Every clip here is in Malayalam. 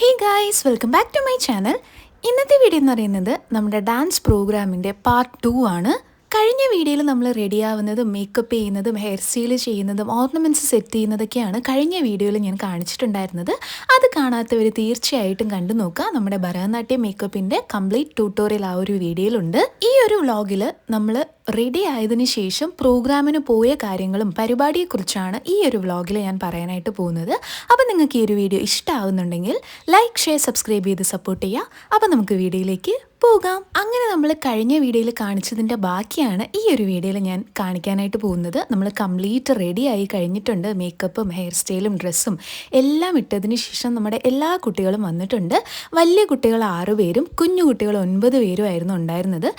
Hey guys welcome back to my channel ഇന്നത്തെ വീഡിയോ എന്ന് പറയുന്നത് നമ്മുടെ ഡാൻസ് പ്രോഗ്രാമിന്റെ പാർട്ട് ടു ആണ്. കഴിഞ്ഞ വീഡിയോയിൽ നമ്മൾ റെഡിയാവുന്നതും മേക്കപ്പ് ചെയ്യുന്നതും ഹെയർ സ്റ്റൈൽ ചെയ്യുന്നതും ഓർണമെന്റ്സ് സെറ്റ് ചെയ്യുന്നതൊക്കെയാണ് കഴിഞ്ഞ വീഡിയോയിൽ ഞാൻ കാണിച്ചിട്ടുണ്ടായിരുന്നത്. അത് കാണാത്തവർ തീർച്ചയായിട്ടും കണ്ടു നോക്കുക. നമ്മുടെ ഭരതനാട്യം മേക്കപ്പിന്റെ കംപ്ലീറ്റ് ട്യൂട്ടോറിയൽ ആ ഒരു വീഡിയോയിലുണ്ട് ഈ ഒരു വ്ളോഗിൽ നമ്മൾ റെഡി ആയതിനു ശേഷം പ്രോഗ്രാമിന് പോയ കാര്യങ്ങളും പരിപാടിയെക്കുറിച്ചാണ് ഈ ഒരു വ്ളോഗിൽ ഞാൻ പറയാനായിട്ട് പോകുന്നത്. അപ്പോൾ നിങ്ങൾക്ക് ഈ ഒരു വീഡിയോ ഇഷ്ടമാവുന്നുണ്ടെങ്കിൽ ലൈക്ക് ഷെയർ സബ്സ്ക്രൈബ് ചെയ്ത് സപ്പോർട്ട് ചെയ്യുക. അപ്പോൾ നമുക്ക് വീഡിയോയിലേക്ക് പോകാം. അങ്ങനെ നമ്മൾ കഴിഞ്ഞ വീഡിയോയിൽ കാണിച്ചതിന്റെ ബാക്കിയാണ് ഈ ഒരു വീഡിയോയിൽ ഞാൻ കാണിക്കാനായിട്ട് പോകുന്നത്. നമ്മൾ കംപ്ലീറ്റ് റെഡി ആയി കഴിഞ്ഞിട്ടുണ്ട്. മേക്കപ്പും ഹെയർ സ്റ്റൈലും ഡ്രസ്സും എല്ലാം ഇട്ടതിന് ശേഷം നമ്മുടെ എല്ലാ കുട്ടികളും വന്നിട്ടുണ്ട്. വലിയ കുട്ടികൾ ആറു പേരും കുഞ്ഞു കുട്ടികൾ ഒൻപത് പേരും ആയിരുന്നു ഉണ്ടായിരുന്നത്.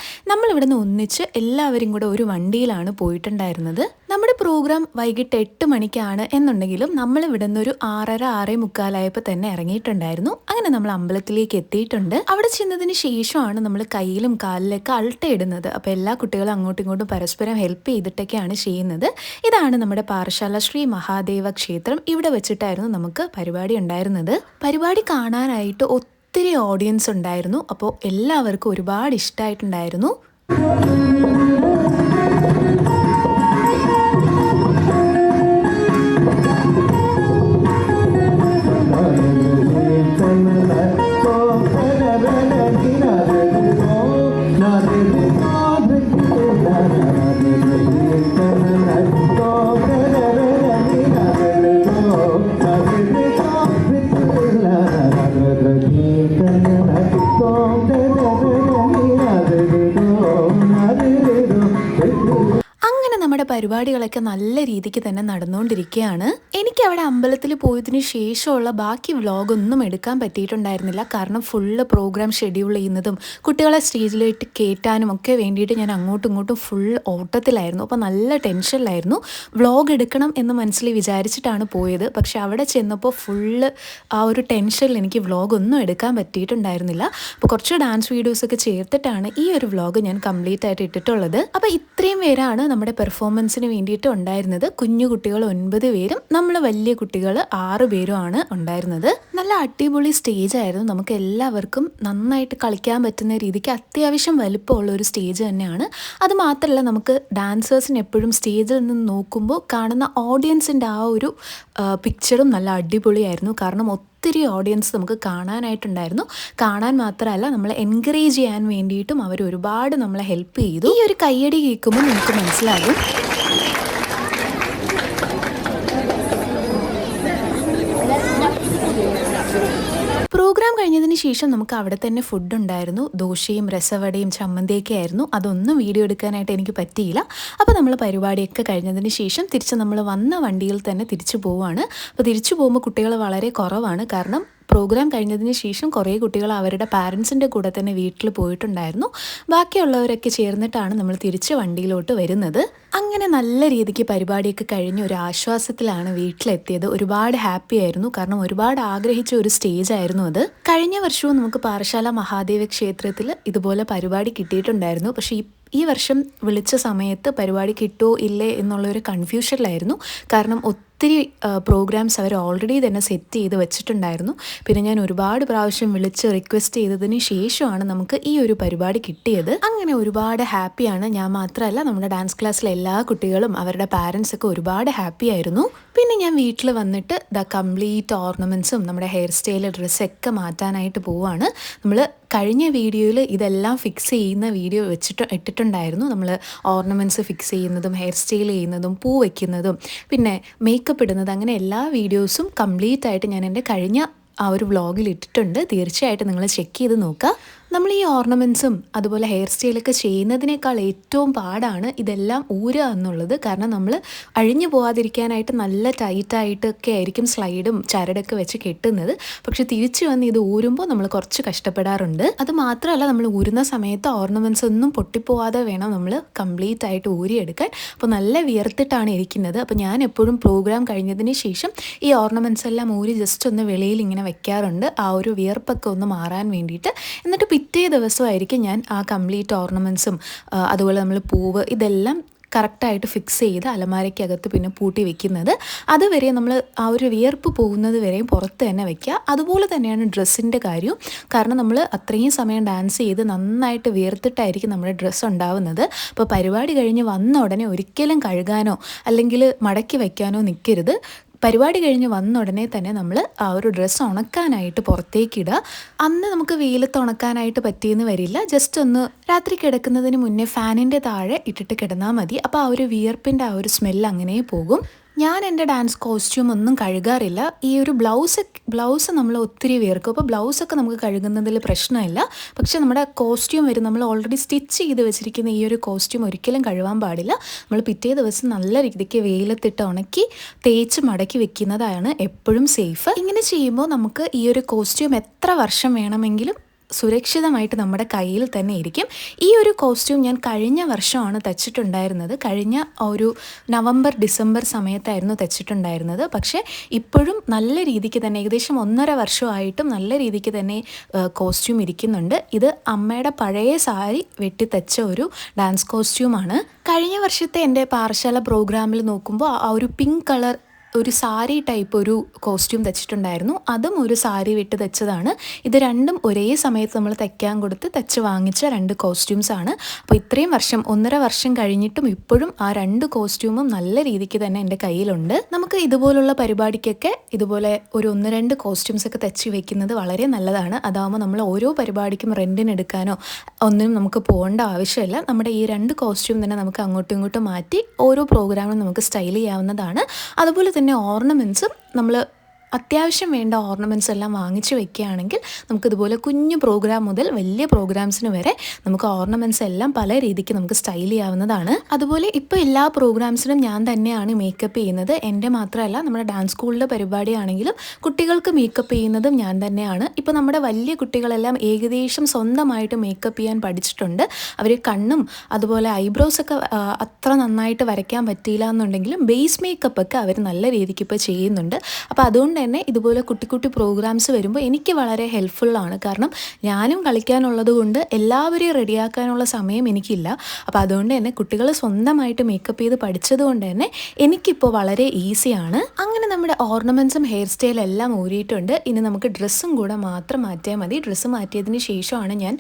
നിന്ന് ഒന്നിച്ച് എല്ലാവരും കൂടെ ഒരു വണ്ടിയിലാണ് പോയിട്ടുണ്ടായിരുന്നത്. നമ്മുടെ പ്രോഗ്രാം വൈകിട്ട് എട്ട് മണിക്കാണ് എന്നുണ്ടെങ്കിലും നമ്മൾ ഇവിടെ നിന്ന് ഒരു ആറര ആറേ മുക്കാലായപ്പോൾ തന്നെ ഇറങ്ങിയിട്ടുണ്ടായിരുന്നു. അങ്ങനെ നമ്മൾ അമ്പലത്തിലേക്ക് എത്തിയിട്ടുണ്ട്. അവിടെ ചെന്നതിന് ശേഷമാണ് നമ്മൾ കയ്യിലും കാലിലൊക്കെ അൾട്ട ഇടുന്നത്. അപ്പോൾ എല്ലാ കുട്ടികളും അങ്ങോട്ടും ഇങ്ങോട്ടും പരസ്പരം ഹെൽപ്പ് ചെയ്തിട്ടൊക്കെയാണ് ചെയ്യുന്നത്. ഇതാണ് നമ്മുടെ പാറശാല ശ്രീ മഹാദേവ ക്ഷേത്രം. ഇവിടെ വെച്ചിട്ടായിരുന്നു നമുക്ക് പരിപാടി ഉണ്ടായിരുന്നത്. പരിപാടി കാണാനായിട്ട് ഒത്തിരി ഓഡിയൻസ് ഉണ്ടായിരുന്നു. അപ്പോൾ എല്ലാവർക്കും ഒരുപാട് ഇഷ്ടമായിട്ടുണ്ടായിരുന്നു പരിപാടികളൊക്കെ നല്ല രീതിക്ക് തന്നെ നടന്നുകൊണ്ടിരിക്കുകയാണ്. എനിക്ക് അവിടെ അമ്പലത്തിൽ പോയതിനു ശേഷമുള്ള ബാക്കി വ്ലോഗൊന്നും എടുക്കാൻ പറ്റിയിട്ടുണ്ടായിരുന്നില്ല. കാരണം ഫുള്ള് പ്രോഗ്രാം ഷെഡ്യൂൾ ചെയ്യുന്നതും കുട്ടികളെ സ്റ്റേജിലേക്ക് കയറ്റാനും ഒക്കെ വേണ്ടിയിട്ട് ഞാൻ അങ്ങോട്ടും ഇങ്ങോട്ടും ഫുൾ ഓട്ടത്തിലായിരുന്നു. അപ്പോൾ നല്ല ടെൻഷനിലായിരുന്നു. വ്ലോഗ് എടുക്കണം എന്ന് മനസ്സിൽ വിചാരിച്ചിട്ടാണ് പോയത്. പക്ഷെ അവിടെ ചെന്നപ്പോൾ ഫുള്ള് ആ ഒരു ടെൻഷനിൽ എനിക്ക് വ്ലോഗ് ഒന്നും എടുക്കാൻ പറ്റിയിട്ടുണ്ടായിരുന്നില്ല. അപ്പോൾ കുറച്ച് ഡാൻസ് വീഡിയോസൊക്കെ ചേർത്തിട്ടാണ് ഈ ഒരു വ്ലോഗ് ഞാൻ കംപ്ലീറ്റ് ആയിട്ട് ഇട്ടിട്ടുള്ളത്. അപ്പോൾ ഇത്രയും പേരാണ് നമ്മുടെ പെർഫോമൻസിന് വേണ്ടിയിട്ട് ഉണ്ടായിരുന്നത്. കുഞ്ഞു കുട്ടികൾ ഒൻപത് പേരും നമ്മൾ വലിയ കുട്ടികൾ ആറ് ആണ് ഉണ്ടായിരുന്നത്. നല്ല അടിപൊളി സ്റ്റേജ് ആയിരുന്നു. നമുക്ക് എല്ലാവർക്കും നന്നായിട്ട് കളിക്കാൻ പറ്റുന്ന രീതിക്ക് അത്യാവശ്യം വലുപ്പമുള്ള ഒരു സ്റ്റേജ് തന്നെയാണ്. അത് മാത്രമല്ല നമുക്ക് ഡാൻസേഴ്സിന് എപ്പോഴും സ്റ്റേജിൽ നിന്ന് നോക്കുമ്പോൾ കാണുന്ന ഓഡിയൻസിന്റെ ആ ഒരു പിക്ചറും നല്ല അടിപൊളിയായിരുന്നു. കാരണം ഒത്തിരി ഓഡിയൻസ് നമുക്ക് കാണാനായിട്ടുണ്ടായിരുന്നു. കാണാൻ മാത്രമല്ല നമ്മളെ എൻകറേജ് ചെയ്യാൻ വേണ്ടിയിട്ടും അവർ ഒരുപാട് നമ്മളെ ഹെൽപ്പ് ചെയ്തു. ഈ ഒരു കയ്യടി കേൾക്കുമ്പോൾ നമുക്ക് മനസ്സിലാകും. പ്രോഗ്രാം കഴിഞ്ഞതിന് ശേഷം നമുക്ക് അവിടെ തന്നെ ഫുഡ് ഉണ്ടായിരുന്നു. ദോശയും രസവടയും ചമ്മന്തിയൊക്കെ ആയിരുന്നു. അതൊന്നും വീഡിയോ എടുക്കാനായിട്ട് എനിക്ക് പറ്റിയില്ല. അപ്പോൾ നമ്മൾ പരിപാടിയൊക്കെ കഴിഞ്ഞതിന് ശേഷം തിരിച്ച് നമ്മൾ വന്ന വണ്ടിയിൽ തന്നെ തിരിച്ചു പോവുകയാണ് അപ്പോൾ തിരിച്ചു പോകുമ്പോൾ കുട്ടികൾ വളരെ കുറവാണ്. കാരണം പ്രോഗ്രാം കഴിഞ്ഞതിന് ശേഷം കുറേ കുട്ടികൾ അവരുടെ പാരൻസിന്റെ കൂടെ തന്നെ വീട്ടിൽ പോയിട്ടുണ്ടായിരുന്നു. ബാക്കിയുള്ളവരൊക്കെ ചേർന്നിട്ടാണ് നമ്മൾ തിരിച്ച് വണ്ടിയിലോട്ട് വരുന്നത്. അങ്ങനെ നല്ല രീതിക്ക് പരിപാടിയൊക്കെ കഴിഞ്ഞ് ഒരു ആശ്വാസത്തിലാണ് വീട്ടിലെത്തിയത്. ഒരുപാട് ഹാപ്പി ആയിരുന്നു. കാരണം ഒരുപാട് ആഗ്രഹിച്ച ഒരു സ്റ്റേജ് ആയിരുന്നു അത്. കഴിഞ്ഞ വർഷവും നമുക്ക് പാറശാല മഹാദേവ ക്ഷേത്രത്തിൽ ഇതുപോലെ പരിപാടി കിട്ടിയിട്ടുണ്ടായിരുന്നു. പക്ഷേ ഈ വർഷം വിളിച്ച സമയത്ത് പരിപാടി കിട്ടുമോ ഇല്ലേ എന്നുള്ളൊരു കൺഫ്യൂഷനിലായിരുന്നു കാരണം പ്രോഗ്രാംസ് അവർ ഓൾറെഡി തന്നെ സെറ്റ് ചെയ്ത് വെച്ചിട്ടുണ്ടായിരുന്നു. പിന്നെ ഞാൻ ഒരുപാട് പ്രാവശ്യം വിളിച്ച് റിക്വസ്റ്റ് ചെയ്തതിന് ശേഷമാണ് നമുക്ക് ഈ ഒരു പരിപാടി കിട്ടിയത്. അങ്ങനെ ഒരുപാട് ഹാപ്പിയാണ് ഞാൻ മാത്രമല്ല നമ്മുടെ ഡാൻസ് ക്ലാസ്സിലെ എല്ലാ കുട്ടികളും അവരുടെ പാരൻസ് ഒക്കെ ഒരുപാട് ഹാപ്പി ആയിരുന്നു. പിന്നെ ഞാൻ വീട്ടിൽ വന്നിട്ട് ദ കംപ്ലീറ്റ് ഓർണമെന്റ്സും നമ്മുടെ ഹെയർ സ്റ്റൈൽ ഡ്രസ്സൊക്കെ മാറ്റാനായിട്ട് പോവാണ്. നമ്മൾ കഴിഞ്ഞ വീഡിയോയിൽ ഇതെല്ലാം ഫിക്സ് ചെയ്യുന്ന വീഡിയോ വെച്ചിട്ട് ഇട്ടിട്ടുണ്ടായിരുന്നു. നമ്മൾ ഓർണമെന്റ്സ് ഫിക്സ് ചെയ്യുന്നതും ഹെയർ സ്റ്റൈൽ ചെയ്യുന്നതും പൂ വയ്ക്കുന്നതും പിന്നെ മേക്കപ്പ് ഇടുന്നത് അങ്ങനെ എല്ലാ വീഡിയോസും കംപ്ലീറ്റ് ആയിട്ട് ഞാൻ എന്റെ കഴിഞ്ഞ ആ ഒരു വ്ളോഗിൽ ഇട്ടിട്ടുണ്ട്. തീർച്ചയായിട്ടും നിങ്ങൾ ചെക്ക് ചെയ്ത് നോക്കുക. നമ്മൾ ഈ ഓർണമെന്റ്സും അതുപോലെ ഹെയർ സ്റ്റൈലൊക്കെ ചെയ്യുന്നതിനേക്കാൾ ഏറ്റവും പാടാണ് ഇതെല്ലാം ഊരുക എന്നുള്ളത്. കാരണം നമ്മൾ അഴിഞ്ഞു പോകാതിരിക്കാനായിട്ട് നല്ല ടൈറ്റായിട്ടൊക്കെ ആയിരിക്കും സ്ലൈഡും ചരടൊക്കെ വെച്ച് കെട്ടുന്നത്. പക്ഷെ തിരിച്ചു വന്ന് ഇത് ഊരുമ്പോൾ നമ്മൾ കുറച്ച് കഷ്ടപ്പെടാറുണ്ട്. അത് മാത്രമല്ല നമ്മൾ ഊരുന്ന സമയത്ത് ഓർണമെന്റ്സ് ഒന്നും പൊട്ടിപ്പോവാതെ വേണം നമ്മൾ കംപ്ലീറ്റ് ആയിട്ട് ഊരിയെടുക്കാൻ. അപ്പോൾ നല്ല വിയർത്തിട്ടാണ് ഇരിക്കുന്നത്. അപ്പോൾ ഞാൻ എപ്പോഴും പ്രോഗ്രാം കഴിഞ്ഞതിന് ശേഷം ഈ ഓർണമെന്റ്സ് എല്ലാം ഊരി ജസ്റ്റ് ഒന്ന് വെളിയിൽ ഇങ്ങനെ വെക്കാറുണ്ട്. ആ ഒരു വിയർപ്പൊക്കെ ഒന്ന് മാറാൻ വേണ്ടിയിട്ട്. എന്നിട്ട് പിറ്റേ ദിവസമായിരിക്കും ഞാൻ ആ കംപ്ലീറ്റ് ഓർണമെന്റ്സും അതുപോലെ നമ്മൾ പൂവ് ഇതെല്ലാം കറക്റ്റായിട്ട് ഫിക്സ് ചെയ്ത് അലമാരയ്ക്കകത്ത് പിന്നെ പൂട്ടി വെക്കുന്നത്. അതുവരെ നമ്മൾ ആ ഒരു വിയർപ്പ് പോകുന്നത് വരെയും പുറത്ത് തന്നെ വെക്കുക. അതുപോലെ തന്നെയാണ് ഡ്രസ്സിന്റെ കാര്യവും. കാരണം നമ്മൾ അത്രയും സമയം ഡാൻസ് ചെയ്ത് നന്നായിട്ട് വിയർത്തിട്ടായിരിക്കും നമ്മുടെ ഡ്രസ്സ് ഉണ്ടാവുന്നത്. അപ്പോൾ പരിപാടി കഴിഞ്ഞ് വന്ന ഉടനെ ഒരിക്കലും കഴുകാനോ അല്ലെങ്കിൽ മടക്കി വയ്ക്കാനോ നിൽക്കരുത്. പരിപാടി കഴിഞ്ഞ് വന്ന ഉടനെ തന്നെ നമ്മൾ ആ ഒരു ഡ്രസ്സ് ഉണക്കാനായിട്ട് പുറത്തേക്ക് ഇടുക. അന്ന് നമുക്ക് വെയിലത്ത് ഉണക്കാനായിട്ട് പറ്റിയെന്ന് വരില്ല. ജസ്റ്റ് ഒന്ന് രാത്രി കിടക്കുന്നതിന് മുന്നേ ഫാനിന്റെ താഴെ ഇട്ടിട്ട് കിടന്നാൽ മതി. അപ്പോൾ ആ ഒരു വിയർപ്പിന്റെ ആ ഒരു സ്മെല്ല് അങ്ങനെ പോകും. ഞാൻ എന്റെ ഡാൻസ് കോസ്റ്റ്യൂം ഒന്നും കഴുകാറില്ല. ഈ ഒരു ബ്ലൗസ് ബ്ലൗസ് നമ്മൾ ഒത്തിരി വേർക്കും അപ്പോൾ ബ്ലൗസൊക്കെ നമുക്ക് കഴുകുന്നതിൽ പ്രശ്നമില്ല. പക്ഷെ നമ്മുടെ കോസ്റ്റ്യൂം വരും. നമ്മൾ ഓൾറെഡി സ്റ്റിച്ച് ചെയ്ത് വെച്ചിരിക്കുന്ന ഈ ഒരു കോസ്റ്റ്യൂം ഒരിക്കലും കഴുകാൻ പാടില്ല. നമ്മൾ പിറ്റേ ദിവസം നല്ല രീതിക്ക് വെയിലത്തിട്ട് ഉണക്കി തേച്ച് മടക്കി വെക്കുന്നതാണ് എപ്പോഴും സേഫ്. ഇങ്ങനെ ചെയ്യുമ്പോൾ നമുക്ക് ഈ ഒരു കോസ്റ്റ്യൂം എത്ര വർഷം വേണമെങ്കിലും സുരക്ഷിതമായിട്ട് നമ്മുടെ കയ്യിൽ തന്നെ ഇരിക്കും. ഈ ഒരു കോസ്റ്റ്യൂം ഞാൻ കഴിഞ്ഞ വർഷമാണ് തച്ചിട്ടുണ്ടായിരുന്നത്. കഴിഞ്ഞ ഒരു നവംബർ ഡിസംബർ സമയത്തായിരുന്നു തച്ചിട്ടുണ്ടായിരുന്നത്. പക്ഷേ ഇപ്പോഴും നല്ല രീതിക്ക് തന്നെ ഏകദേശം ഒന്നര വർഷമായിട്ടും നല്ല രീതിക്ക് തന്നെ കോസ്റ്റ്യൂം ഇരിക്കുന്നുണ്ട്. ഇത് അമ്മയുടെ പഴയ സാരി വെട്ടി തച്ച ഒരു ഡാൻസ് കോസ്റ്റ്യൂമാണ് കഴിഞ്ഞ വർഷത്തെ എന്റെ പാറശാല പ്രോഗ്രാമിൽ നോക്കുമ്പോൾ ആ ഒരു പിങ്ക് കളർ ഒരു സാരി ടൈപ്പ് ഒരു കോസ്റ്റ്യൂം തച്ചിട്ടുണ്ടായിരുന്നു. അതും ഒരു സാരി വിട്ട് തച്ചതാണ്. ഇത് രണ്ടും ഒരേ സമയത്ത് നമ്മൾ തയ്ക്കാൻ കൊടുത്ത് തച്ച് വാങ്ങിച്ച രണ്ട് കോസ്റ്റ്യൂംസ് ആണ്. അപ്പോൾ ഇത്രയും വർഷം ഒന്നര വർഷം കഴിഞ്ഞിട്ടും ഇപ്പോഴും ആ രണ്ട് കോസ്റ്റ്യൂമും നല്ല രീതിക്ക് തന്നെ എന്റെ കയ്യിലുണ്ട്. നമുക്ക് ഇതുപോലുള്ള പരിപാടിക്കൊക്കെ ഇതുപോലെ ഒരു ഒന്ന് രണ്ട് കോസ്റ്റ്യൂംസ് ഒക്കെ തച്ച് വെക്കുന്നത് വളരെ നല്ലതാണ്. അതാകുമ്പോൾ നമ്മൾ ഓരോ പരിപാടിക്കും റെന്റിന് എടുക്കാനോ ഒന്നിനും നമുക്ക് പോകേണ്ട ആവശ്യമില്ല. നമ്മുടെ ഈ രണ്ട് കോസ്റ്റ്യൂം തന്നെ നമുക്ക് അങ്ങോട്ടും ഇങ്ങോട്ടും മാറ്റി ഓരോ പ്രോഗ്രാമിനും നമുക്ക് സ്റ്റൈൽ ചെയ്യാവുന്നതാണ്. അതുപോലെ തന്നെ ഓർണമെന്റ്സും നമ്മൾ അത്യാവശ്യം വേണ്ട ഓർണമെന്റ്സ് എല്ലാം വാങ്ങിച്ചു വെക്കുകയാണെങ്കിൽ നമുക്കിതുപോലെ കുഞ്ഞു പ്രോഗ്രാം മുതൽ വലിയ പ്രോഗ്രാംസിന് വരെ നമുക്ക് ഓർണമെന്റ്സ് എല്ലാം പല രീതിക്ക് നമുക്ക് സ്റ്റൈൽ ചെയ്യാവുന്നതാണ്. അതുപോലെ ഇപ്പോൾ എല്ലാ പ്രോഗ്രാംസിനും ഞാൻ തന്നെയാണ് മേക്കപ്പ് ചെയ്യുന്നത്. എന്റെ മാത്രമല്ല നമ്മുടെ ഡാൻസ് സ്കൂളിലെ പരിപാടിയാണെങ്കിലും കുട്ടികൾക്ക് മേക്കപ്പ് ചെയ്യുന്നതും ഞാൻ തന്നെയാണ്. ഇപ്പോൾ നമ്മുടെ വലിയ കുട്ടികളെല്ലാം ഏകദേശം സ്വന്തമായിട്ട് മേക്കപ്പ് ചെയ്യാൻ പഠിച്ചിട്ടുണ്ട്. അവർ കണ്ണും അതുപോലെ ഐബ്രോസ് ഒക്കെ അത്ര നന്നായിട്ട് വരയ്ക്കാൻ പറ്റിയില്ല എന്നുണ്ടെങ്കിലും ബേസ് മേക്കപ്പ് ഒക്കെ അവർ നല്ല രീതിക്ക് ഇപ്പോൾ ചെയ്യുന്നുണ്ട്. അപ്പോൾ അതുകൊണ്ട് തന്നെ ഇതുപോലെ കുട്ടി കുട്ടി പ്രോഗ്രാംസ് വരുമ്പോൾ എനിക്ക് വളരെ ഹെൽപ്ഫുള്ളാണ് കാരണം ഞാനും കളിക്കാനുള്ളത് കൊണ്ട് എല്ലാവരെയും റെഡിയാക്കാനുള്ള സമയം എനിക്കില്ല. അപ്പോൾ അതുകൊണ്ട് തന്നെ കുട്ടികൾ സ്വന്തമായിട്ട് മേക്കപ്പ് ചെയ്ത് പഠിച്ചത് കൊണ്ട് തന്നെ എനിക്കിപ്പോൾ വളരെ ഈസിയാണ് അങ്ങനെ നമ്മുടെ ഓർണമെന്റ്സും ഹെയർ സ്റ്റൈലും എല്ലാം ഊരിയിട്ടുണ്ട്. ഇനി നമുക്ക് ഡ്രസ്സും കൂടെ മാത്രം മാറ്റിയാൽ മതി. ഡ്രസ്സ് മാറ്റിയതിന് ശേഷമാണ് ഞാൻ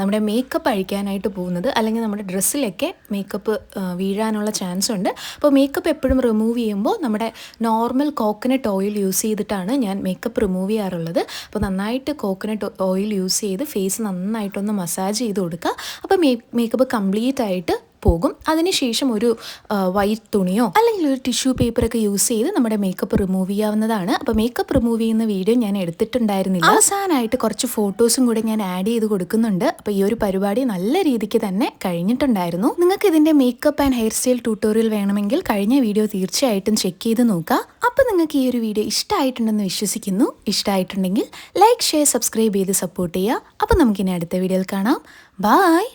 നമ്മുടെ മേക്കപ്പ് അഴിക്കാനായിട്ട് പോകുന്നത്. അല്ലെങ്കിൽ നമ്മുടെ ഡ്രസ്സിലൊക്കെ മേക്കപ്പ് വീഴാനുള്ള ചാൻസ് ഉണ്ട്. അപ്പോൾ മേക്കപ്പ് എപ്പോഴും റിമൂവ് ചെയ്യുമ്പോൾ നമ്മുടെ നോർമൽ കോക്കനട്ട് ഓയിൽ യൂസ് ചെയ്തിട്ടാണ് ഞാൻ മേക്കപ്പ് റിമൂവ് ചെയ്യാറുള്ളത്. അപ്പോൾ നന്നായിട്ട് കോക്കനട്ട് ഓയിൽ യൂസ് ചെയ്ത് ഫേസ് നന്നായിട്ടൊന്ന് മസാജ് ചെയ്ത് കൊടുക്കുക. അപ്പോൾ മേക്കപ്പ് കംപ്ലീറ്റ് ആയിട്ട് പോകും. അതിനുശേഷം ഒരു വൈറ്റ് തുണിയോ അല്ലെങ്കിൽ ഒരു ടിഷ്യൂ പേപ്പറൊക്കെ യൂസ് ചെയ്ത് നമ്മുടെ മേക്കപ്പ് റിമൂവ് ചെയ്യാവുന്നതാണ്. അപ്പോൾ മേക്കപ്പ് റിമൂവ് ചെയ്യുന്ന വീഡിയോ ഞാൻ എടുത്തിട്ടുണ്ടായിരുന്നില്ല. അവസാനമായിട്ട് കുറച്ച് ഫോട്ടോസും കൂടെ ഞാൻ ആഡ് ചെയ്ത് കൊടുക്കുന്നുണ്ട്. അപ്പോൾ ഈ ഒരു പരിപാടി നല്ല രീതിക്ക് തന്നെ കഴിഞ്ഞിട്ടുണ്ടായിരുന്നു. നിങ്ങൾക്ക് ഇതിന്റെ makeup and hair style tutorial വേണമെങ്കിൽ കഴിഞ്ഞ വീഡിയോ തീർച്ചയായിട്ടും ചെക്ക് ചെയ്ത് നോക്കുക അപ്പോൾ നിങ്ങൾക്ക് ഈ ഒരു വീഡിയോ ഇഷ്ടമായിട്ടുണ്ടെന്ന് വിശ്വസിക്കുന്നു. ഇഷ്ടമായിട്ടുണ്ടെങ്കിൽ ലൈക്ക് ഷെയർ സബ്സ്ക്രൈബ് ചെയ്ത് സപ്പോർട്ട് ചെയ്യുക. അപ്പോൾ നമുക്കിനി അടുത്ത വീഡിയോയിൽ കാണാം. ബായ്